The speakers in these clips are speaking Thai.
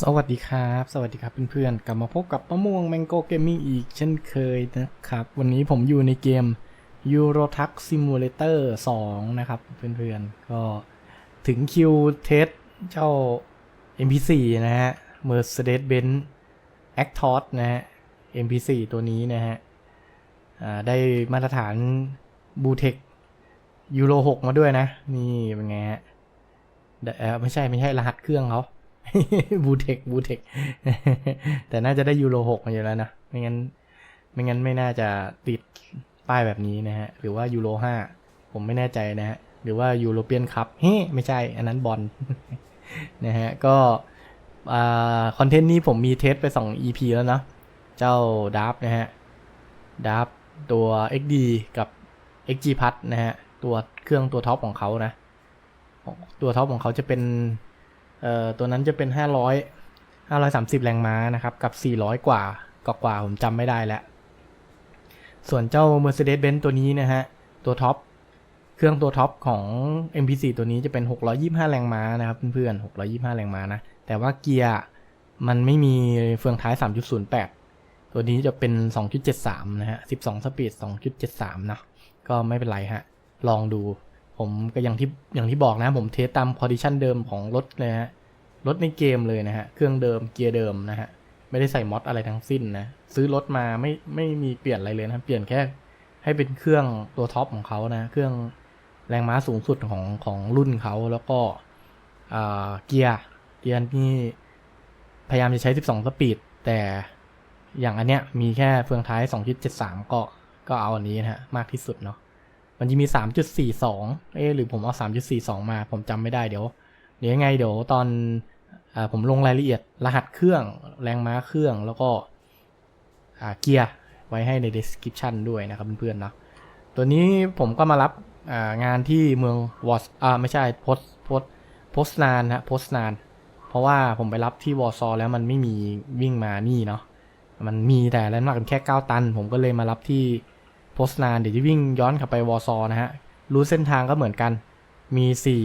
สวัสดีครับ สวัสดีครับเพื่อนๆ กลับมาพบกับมะม่วง Mango Gaming อีกเช่นเคยนะครับ วันนี้ผมอยู่ในเกม Euro Truck Simulator 2 นะครับเพื่อนๆ ก็ถึงคิวเทสเจ้า MP4 นะฮะ Mercedes-Benz Actros นะฮะ MP4 ตัวนี้นะฮะได้มาตรฐาน b ูเท c ยูโร6มาด้วยนะ นี่เป็นไงฮะไม่ใช่ไม่ใช่รหัสเครื่องเขา บูเทคบูเทคแต่น่าจะได้ยูโรหกมาอยู่แล้วนะ ไม่งั้น ไม่งั้นไม่น่าจะติดป้ายแบบนี้นะฮะ หรือว่ายูโรห้าผมไม่แน่ใจนะฮะ หรือว่ายูโรเปียนคัพเฮ้ไม่ใช่ อันนั้นบอลนะฮะ ก็คอนเทนต์นี้ผมมีเทสไป 2 EP แล้วเนาะเจ้าดับนะฮะดับตัว XD กับ XG พัทนะฮะ ตัวเครื่องตัวท็อปของเขานะ ตัวท็อปของเขาจะเป็น เอ่อตัวนั้นจะเป็น 500 530 แรงม้านะครับกับ 400 กว่ากว่ากว่าผมจำไม่ได้แล้ว ส่วนเจ้า Mercedes-Benz ตัวนี้นะฮะ ตัวท็อปเครื่องตัวท็อปของ MP4 ตัวนี้จะเป็น 625 แรงม้านะครับเพื่อนๆ 625 แรงม้านะ แต่ว่าเกียร์มันไม่มีเฟืองท้าย 3.08 ตัวนี้จะเป็น 2.73 นะฮะ 12 สปีด 2.73 นะ ก็ไม่เป็นไรฮะ ลองดู ผมก็อย่างที่อย่างที่บอกนะผมเทสตามคอดิชันเดิมของรถเลยฮะรถในเกมเลยนะฮะเครื่องเดิมเกียร์เดิมนะฮะไม่ได้ใส่มอดอะไรทั้งสิ้นนะซื้อรถมาไม่ไม่มีเปลี่ยนอะไรเลยนะเปลี่ยนแค่ให้เป็นเครื่องตัวท็อปของเขานะเครื่องแรงม้าสูงสุดของของรุ่นเขาแล้วก็เกียร์เกียร์นี่พยายามจะใช้ 12 สปีด แต่อย่างอันเนี้ยมีแค่เฟืองท้าย 2.73 ก็ก็เอาอันนี้นะฮะมากที่สุดเนาะ มันจะมี 3.42 เอ๊หรือผมเอา 3.42 มาผมจำไม่ได้เดี๋ยว เดี๋ยวยังไงเดี๋ยวตอนอาผมลงรายละเอียดรหัสเครื่องแรงม้าเครื่องแล้วก็อ่าเกียร์ไว้ให้ใน description ด้วยนะครับเพื่อนๆเนาะตัวนี้ผมก็มารับอ่างานที่เมืองวอสอ่าไม่ใช่โพสโพสโพสนานฮะโพสนาน เพราะว่าผมไปรับที่วอซอแล้วมันไม่มีวิ่งมานี่เนาะมันมีแต่แลนด์มาร์กมันแค่ 9 ตัน ผมก็เลยมารับที่ โพสนานเดี๋ยวจะวิ่งย้อนกลับไปวอซอนะฮะ รู้เส้นทางก็เหมือนกัน มีสี่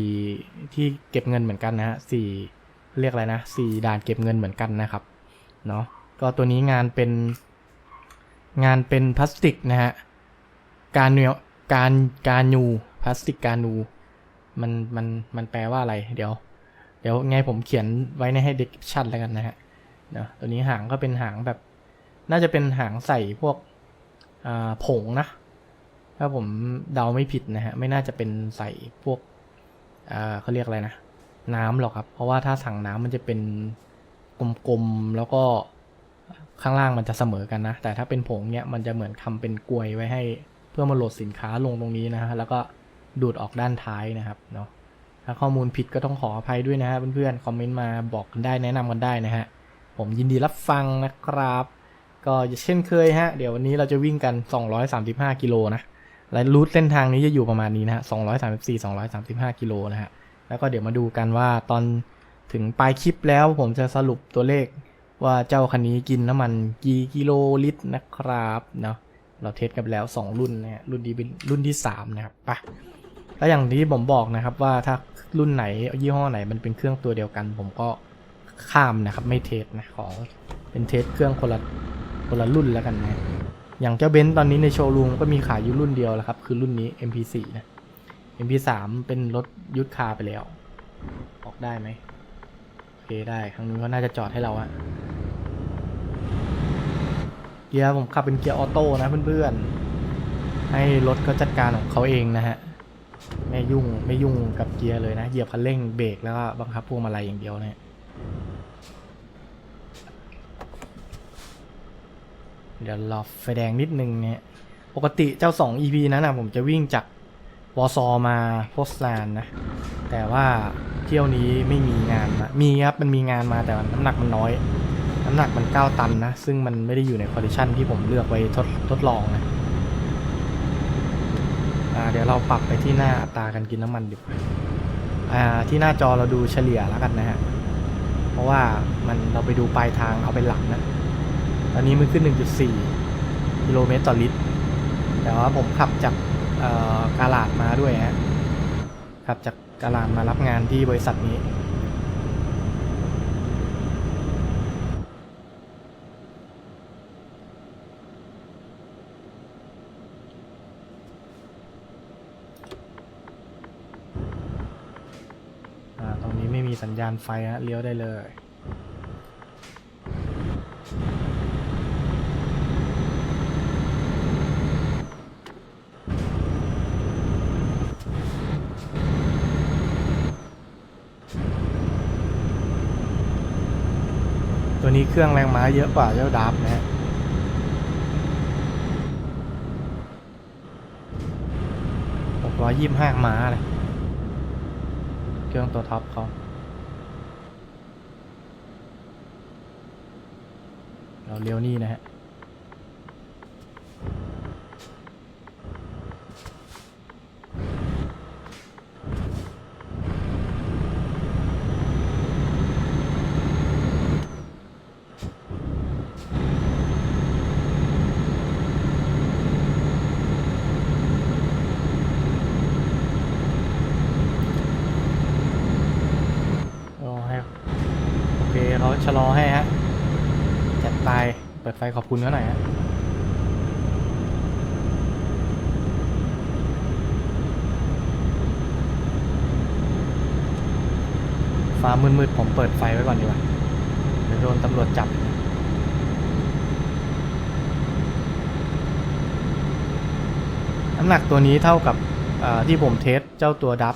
ที่เก็บเงินเหมือนกันนะฮะสี่เรียกอะไรนะสี่ด่านเก็บเงินเหมือนกันนะครับ เนาะก็ตัวนี้งานเป็นงานเป็นพลาสติกนะฮะ การเนียการการนูพลาสติกการนูมันมันมันแปลว่าอะไร เดี๋ยว เดี๋ยวไงผมเขียนไว้ในให้ description แล้วกันนะฮะเนาะตัวนี้หางก็เป็นหางแบบ น่าจะเป็นหางใส่พวก ผงนะ ถ้าผมเดาไม่ผิดนะฮะ ไม่น่าจะเป็นใส่พวกเขาเรียกอะไรนะ น้ำหรอกครับ เพราะว่าถ้าถังน้ำมันจะเป็นกลมๆ แล้วก็ข้างล่างมันจะเสมอกันนะ แต่ถ้าเป็นผงเนี่ยมันจะเหมือนทำเป็นกลวยไว้ให้ เพื่อมาโหลดสินค้าลงตรงนี้นะฮะ แล้วก็ดูดออกด้านท้ายนะครับเนาะ ถ้าข้อมูลผิดก็ต้องขออภัยด้วยนะฮะเพื่อนๆ คอมเมนต์มาบอกกันได้แนะนำกันได้นะฮะ ผมยินดีรับฟังนะครับ ก็เช่นเคยฮะ เดี๋ยววันนี้เราจะวิ่งกัน 235 กิโลนะ และรูทเส้นทางนี้จะอยู่ประมาณนี้นะฮะ 234 235 กิโลนะฮะ แล้วก็เดี๋ยวมาดูกันว่าตอนถึงปลายคลิปแล้วผมจะสรุปตัวเลขว่าเจ้าคันนี้กินน้ำมันกี่กิโลลิตรนะครับเนาะ เราเทสกันแล้ว 2 รุ่นนะฮะ รุ่นนี้เป็นรุ่นที่ 3 นะครับปะแล้วอย่างที่ผมบอกนะครับว่าถ้ารุ่นไหนยี่ห้อไหนมันเป็นเครื่องตัวเดียวกัน ผมก็ข้ามนะครับไม่เทสนะขอเป็นเทสเครื่องคนละ คนละรุ่นแล้วกันนะ อย่างเจ้าเบนซ์ตอนนี้ในโชว์รูมก็มีขายอยู่รุ่นเดียวแล้วครับ คือรุ่นนี้ MP4 นะ MP3 เป็นรถยุทธคาไปแล้ว ออกได้ไหมโอเคได้ครั้งนู้เขาน่าจะจอดให้เราอะเกียร์ผมขับเป็นเกียร์ออโต้นะเพื่อนๆ ให้รถเขาจัดการของเขาเองนะฮะ ไม่ยุ่งไม่ยุ่งกับเกียร์เลยนะ เหยียบคันเร่งเบรกแล้วก็บังคับพวงมาลัยอย่างเดียวเนะ เดี๋ยวรอไฟแดงนิดนึงเนี่ย ปกติเจ้า 2 EP นั้นนะผมจะวิ่งจากวอซอมาโพสลานนะ แต่ว่าเที่ยวนี้ไม่มีงานมามีครับ มันมีงานมาแต่ว่าน้ำหนักมันน้อย น้ำหนักมัน 9 ตันนะ ซึ่งมันไม่ได้อยู่ในคอนดิชันที่ผมเลือกไว้ทดทดลองนะเดี๋ยวเราปรับไปที่หน้าอัตราการกินน้ำมันดีกว่าที่หน้าจอเราดูเฉลี่ยแล้วกันนะฮะ เพราะว่ามันเราไปดูปลายทางเอาเป็นหลักนะ อนนี้มันขึ้น 1.4 กิโลเมตรต่อลิตร แต่ว่าผมขับจากกาลาดมาด้วยฮะ ขับจากกาลาดมารับงานที่บริษัทนี้ ตรงนี้ไม่มีสัญญาณไฟฮะเลี้ยวได้เลย รื่อง แรงม้าเยอะกว่าเจ้าดับนะฮะหกร้อยยี่สิบห้าม้าเลย เครื่องตัวท็อปเขาเราเลี้ยวนี่นะฮะ โอ้ให้โอเคเขาชะลอให้ฮะ จัดไป เปิดไฟขอบคุณเขาหน่อยฮะฟ้ามืดๆผมเปิดไฟไว้ก่อนดีกว่าเดี๋ยวโดนตำรวจจับน้ำหนักตัวนี้เท่ากับที่ผมเทสเจ้าตัวดับ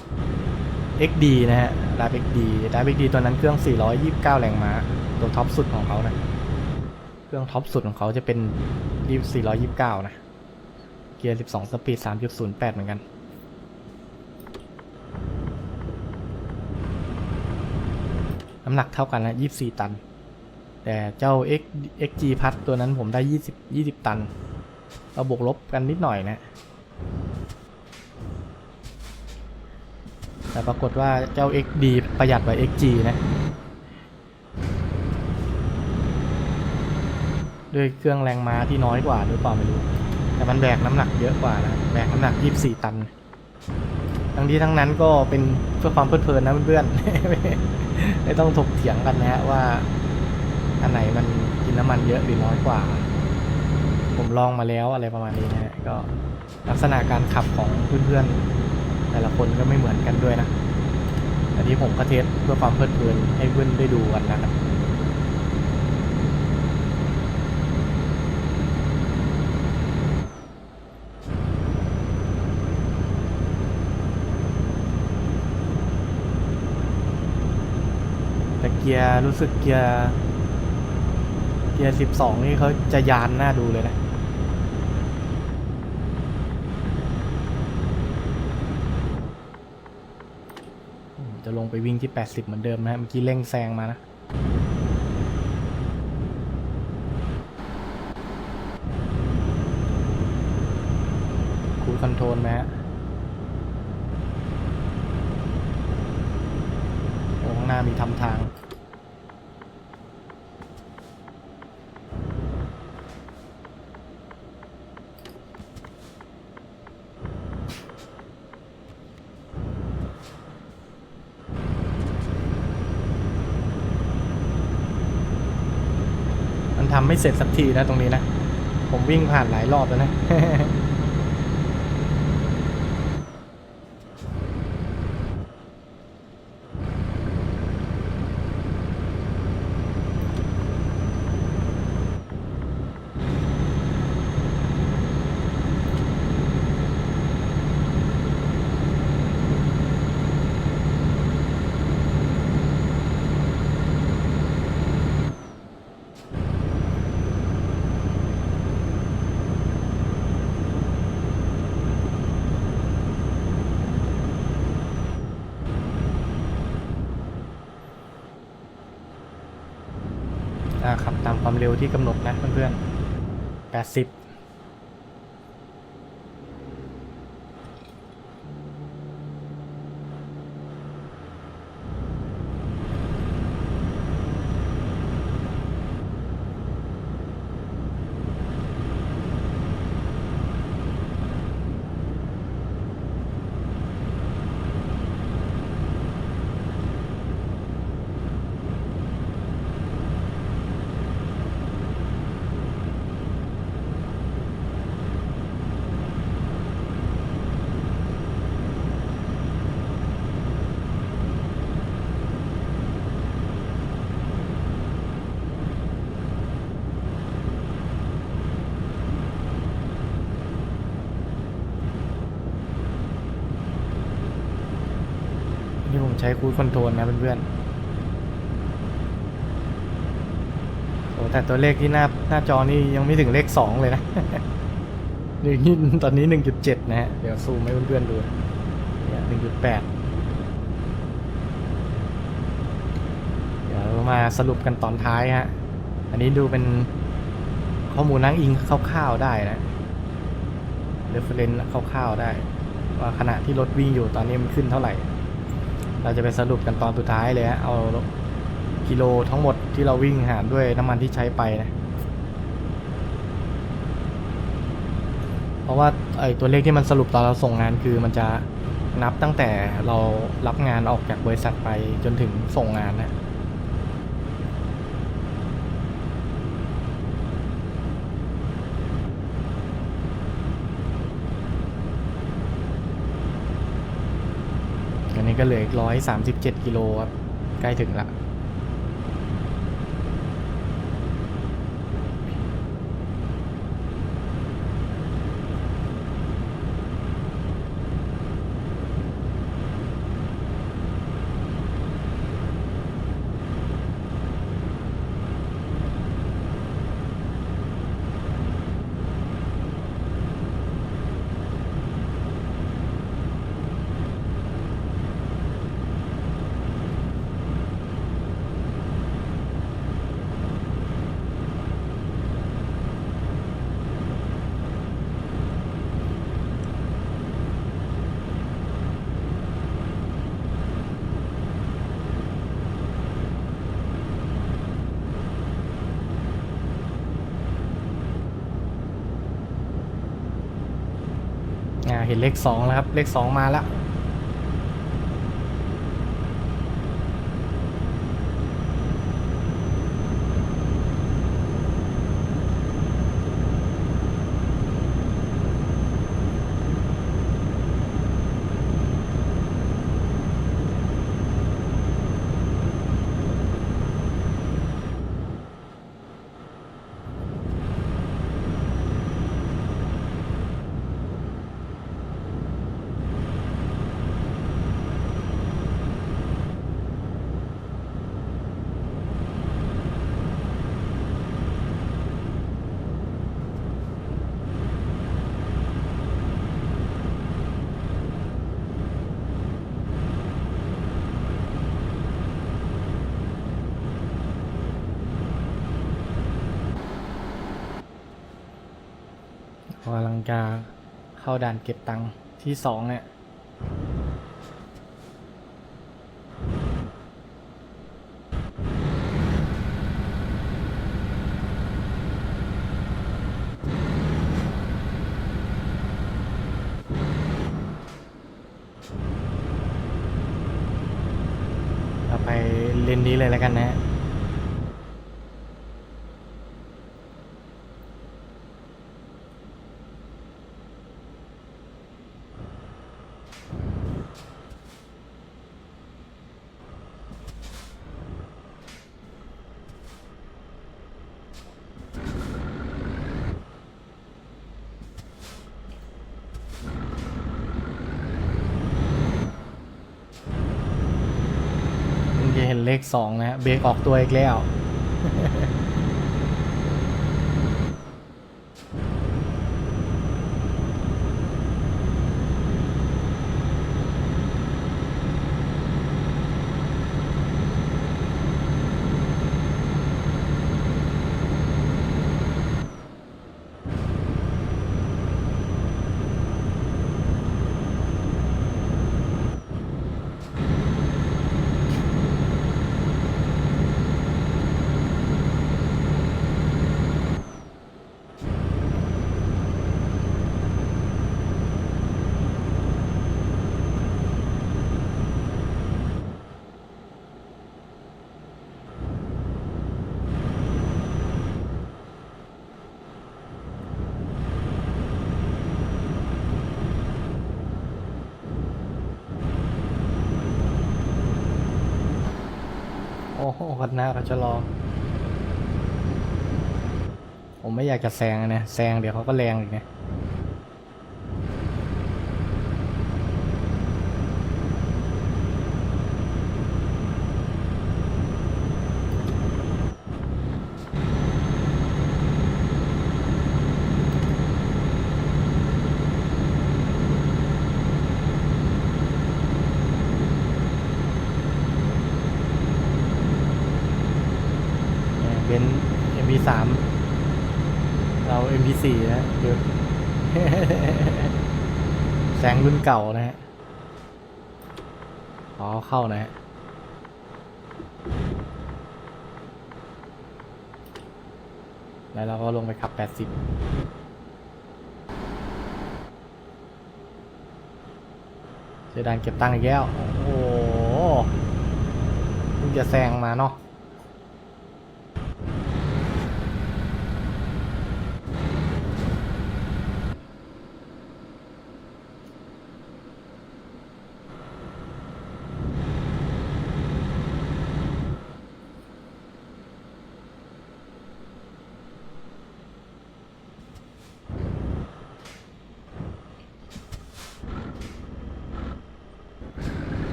XD นะฮะดับ XD ดับ XD ตัวนั้นเครื่อง 429 แรงม้า ตัวท็อปสุดของเขานะ เครื่องท็อปสุดของเขาจะเป็น429 นะ เกียร์ 12 สปีด 3.08 เหมือนกัน น้ำหนักเท่ากันนะ 24 ตัน แต่เจ้า X XG พัดตัวนั้นผมได้ 20 20 ตัน เราบวกลบกันนิดหน่อยนะ แต่ปรากฏว่าเจ้า XD ประหยัดกว่า XG นะ ด้วยเครื่องแรงม้าที่น้อยกว่าหรือเปล่าไม่รู้ แต่มันแบกน้ำหนักเยอะกว่านะแบกน้ำหนัก 24 ตัน ทั้งที่ทั้งนั้นก็เป็นเพื่อความเพลิดเพลินนะเพื่อนๆไม่ต้องถกเถียงกันนะฮะว่าอันไหนมันกินน้ำมันเยอะหรือน้อยกว่า ผมลองมาแล้วอะไรประมาณนี้นะฮะก็ลักษณะการขับของเพื่อนๆ แต่ละคนก็ไม่เหมือนกันด้วยนะอันนี้ผมก็เทสเพื่อความเพลิดเพลินให้เพื่อนได้ดูกันนะครับ เกียร์รู้สึกเกียร์ เกียร์สิบสองนี่เขาจะยานหน้าดูเลยนะจะลงไปวิ่งที่ 80 เหมือนเดิมนะเมื่อกี้เร่งแซงมานะ คูลคอนโทรลนะฮะโอ้ข้างหน้ามีทำทาง มัน ทำไม่เสร็จสักทีนะตรงนี้นะ ผมวิ่งผ่านหลายรอบแล้วนะ ตามความเร็วที่กำหนดนะเพื่อนๆ80 อ ช้คูดคอนโทรลนะเพื่อนๆโอ้แต่ตัวเลขที่หน้าหน้าจอนี่ยังไม่ถึงเลขสองเลยนะนี่ตอนนี้หนึ่งจุดเจ็ดนะฮะ เดี๋ยวซูมให้เพื่อนๆดูเนี่ยหนึ่งจุดแปดเดี๋ยวมาสรุปกันตอนท้ายฮะ อันนี้ดูเป็นข้อมูลนั่งอิงคร่าวๆได้นะเรฟเฟรนซ์คร่าวๆได้ ว่าขณะที่รถวิ่งอยู่ตอนนี้มันขึ้นเท่าไหร่ เราจะไปสรุปกันตอนสุดท้ายเลยฮะเอากิโลทั้งหมดที่เราวิ่งหารด้วยน้ำมันที่ใช้ไปนะ เพราะว่าไอตัวเลขที่มันสรุปตอนเราส่งงานคือมันจะนับตั้งแต่เรารับงานออกจากบริษัทไปจนถึงส่งงานนะ อั นี้ก็เหลืออีกร้อยสามสิบเจ็ดกิโลครับ ใกล้ถึงละ เห็นเลขสองแล้วครับ เลขสองมาแล้ว กำลังจะเข้าด่านเก็บตังค์ที่สองเนี่ย เราไปเลนนี้เลยแล้วกันนะฮะ มึงจะ เห็นเลขสองนะฮะเบรกออกตัวอีกแล้ว อ้โหคันหน้าเขาจะรอ ผมไม่อยากจะแซงนะแซงเดี๋ยวเขาก็แรงอีกนะ เป็น MP3 เรา MP4 นะเดี๋ยว แสงรุ่น เก่านะฮะอ๋อเข้านะฮะแล้วเราก็ลงไปขับ 80เจดานเก็บตังค์อีกแล้ว โอ้โหเพิ่งจะแซงมาเนาะ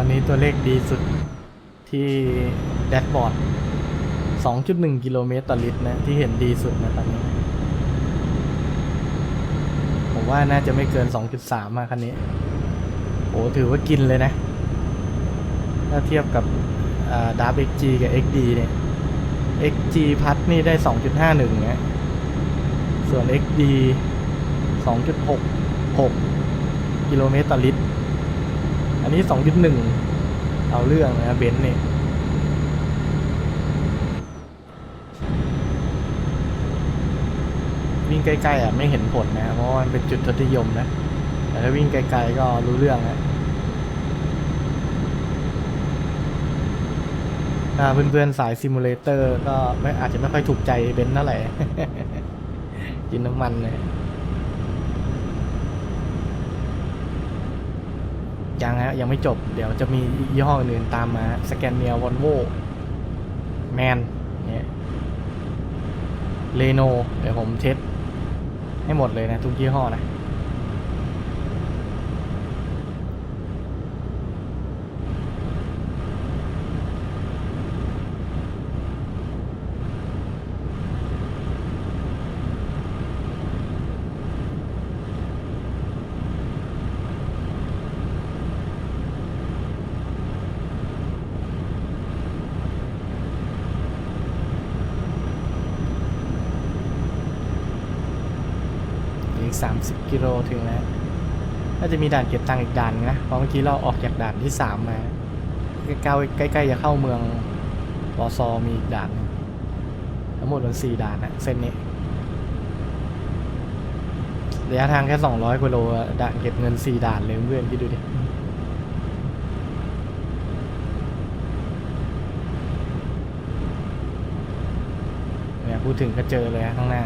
อนนี้ตัวเลขดีสุดที่แดชบอร์ด 2.1 กิโลเมตรต่อลิตรนะ ที่เห็นดีสุดนะตอนนี้ ผมว่าน่าจะไม่เกิน 2.3 มาคันนี้โอ้ถือว่ากินเลยนะ ถ้าเทียบกับดาร์ฟ XG กับ XD เนี่ย XG พัดนี่ได้ 2.51นะส่วน XD 2.66 กิโลเมตรต่อลิตร อันนี้2.1เอาเรื่องนะเบนซ์เนี่ยวิ่งใกล้ๆอะไม่เห็นผลนะ เพราะมันเป็นจุดทศนิยมนะ แต่ถ้าวิ่งไกลๆก็รู้เรื่องนะเพื่อนๆสายซิมูเลเตอร์ก็ไม่อาจจะไม่ค่อยถูกใจเบนซ์เท่าไหร่กินน้ำมันเลย ยังฮะยังไม่จบ เดี๋ยวจะมียี่ห้ออื่นตามมาสแกนเนียวอลโวแมนเนี่ยเลโนเดี๋ยวผมเทสให้หมดเลยนะ ทุกยี่ห้อนะ อีก 30 กิโลถึงแล้วน่าจะมีด่านเก็บตังค์อีกด่านนะ เพราะเมื่อกี้เราออกจากด่านที่ 3 มา ใกล้ๆใกล้ๆจะเข้าเมืองรอซอมีอีกด่านทั้งหมดมัน4ด่านนะเส้นนี้ระยะทางแค่ 200กิโลด่านเก็บเงิน 4 ด่านเลยเพื่อนคิดดูดิเนี่ยพูดถึงก็เจอเลยฮะข้างหน้า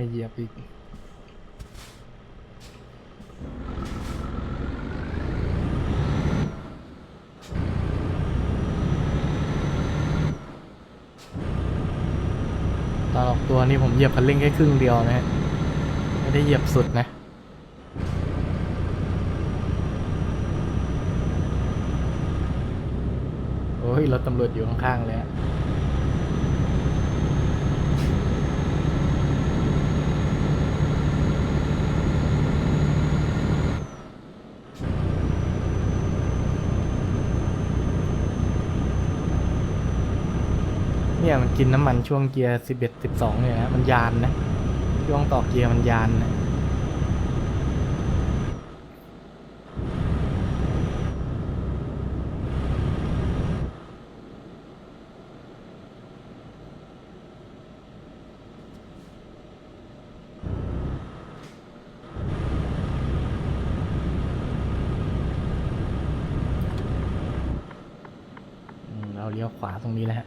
ไม่เหยียบอีกตอนออกตัวนี่ผมเหยียบคันเร่งแค่ครึ่งเดียวนะฮะ ไม่ได้เหยียบสุดนะโอ้ยรถตำรวจอยู่ข้างๆเลยฮะ กินน้ำมันช่วงเกียร์สิบเอ็ดสิบสองเนี่ยนะมันยานนะ ช่วงต่อเกียร์มันยานนะเราเลี้ยวขวาตรงนี้แหล้ฮะ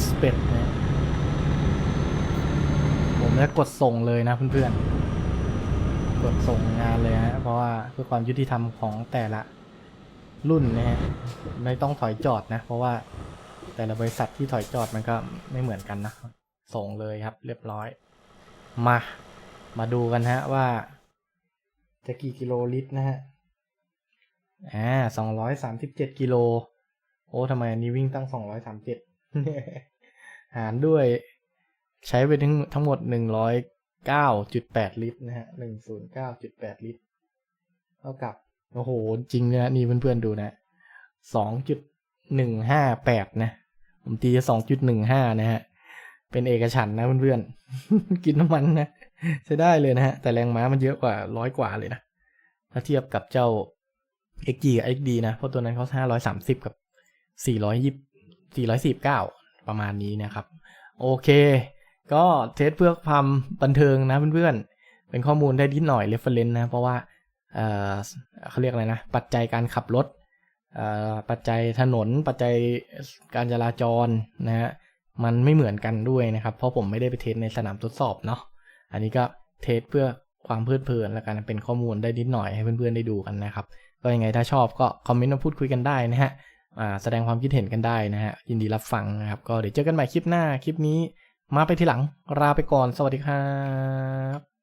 สเปดนะผมจะกดส่งเลยนะเพื่อนๆ กดส่งงานเลยฮะเพราะว่าเพื่อความยุติธรรมของแต่ละรุ่นนะฮะไม่ต้องถอยจอดนะ เพราะว่าแต่ละบริษัทที่ถอยจอดมันก็ไม่เหมือนกันนะ ส่งเลยครับ เรียบร้อย มา มาดูกันฮะว่า จะกี่กิโลลิตรนะฮะอ่าสองร้อยสามสิบเจ็ดกิโล โอ้ทำไมอันนี้วิ่งตั้งสองร้อยสามเจ็ด หารด้วยใช้ไปทั้งทั้งหมดหนึ่งร้อยเก้าจุดแปดลิตรนะฮะหนึ่งศูนย์เก้าจุดแปดลิตร เท่ากับ โอ้โห จริงเลยนะนี่เพื่อนๆดูนะสองจุดหนึ่งห้าแปดนะ ผมตีสองจุดหนึ่งห้านะฮะ เป็นเอกฉันนะเพื่อนๆ กินน้ำมันนะใช้ได้เลยนะฮะ แต่แรงม้ามันเยอะกว่าร้อยกว่าเลยนะ ถ้าเทียบกับเจ้า XG กับ XD นะ เพราะตัวนั้นเขาห้าร้อยสามสิบกับสี่ร้อยยี่สิบ เก้าประมาณนี้นะครับ โอเค ก็เทสเพื่อความบันเทิงนะเพื่อนๆ เป็นข้อมูลได้นิดหน่อย reference นะ เพราะว่าเออเขาเรียกอะไรนะ ปัจจัยการขับรถเออปัจจัยถนน ปัจจัยการจราจรนะฮะ มันไม่เหมือนกันด้วยนะครับ เพราะผมไม่ได้ไปเทสในสนามทดสอบเนาะ อันนี้ก็เทสเพื่อความเพลิดเพลินแล้วกันเป็นข้อมูลได้นิดหน่อยให้เพื่อนๆได้ดูกันนะครับ ก็ยังไงถ้าชอบก็คอมเมนต์มาพูดคุยกันได้นะฮะ แสดงความคิดเห็นกันได้นะฮะยินดีรับฟังนะครับ ก็เดี๋ยวเจอกันใหม่คลิปหน้าคลิปนี้ มาไปทีหลังลาไปก่อนสวัสดีครับ